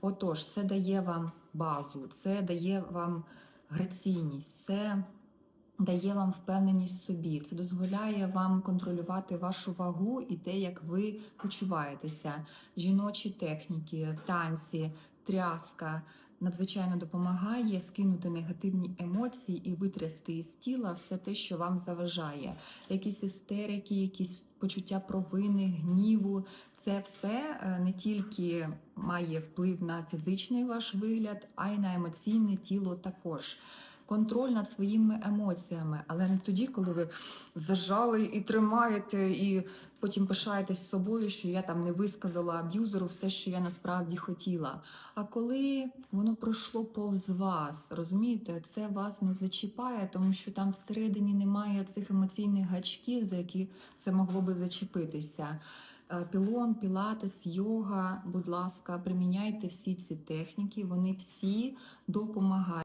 Отож, це дає вам базу, це дає вам граційність, це дає вам впевненість в собі, це дозволяє вам контролювати вашу вагу і те, як ви почуваєтеся. Жіночі техніки, танці, тряска надзвичайно допомагає скинути негативні емоції і витрясти із тіла все те, що вам заважає. Якісь істерики, якісь почуття провини, гніву. Це все е, не тільки має вплив на фізичний ваш вигляд, а й на емоційне тіло також. Контроль над своїми емоціями, але не тоді, коли ви зажали і тримаєте, і потім пишаєтесь собою, що я там не висказала аб'юзеру все, що я насправді хотіла. А коли воно пройшло повз вас, розумієте, це вас не зачіпає, тому що там всередині немає цих емоційних гачків, за які це могло би зачепитися. Е, Пілон, пілатес, йога, будь ласка, приміняйте всі ці техніки, вони всі допомагають.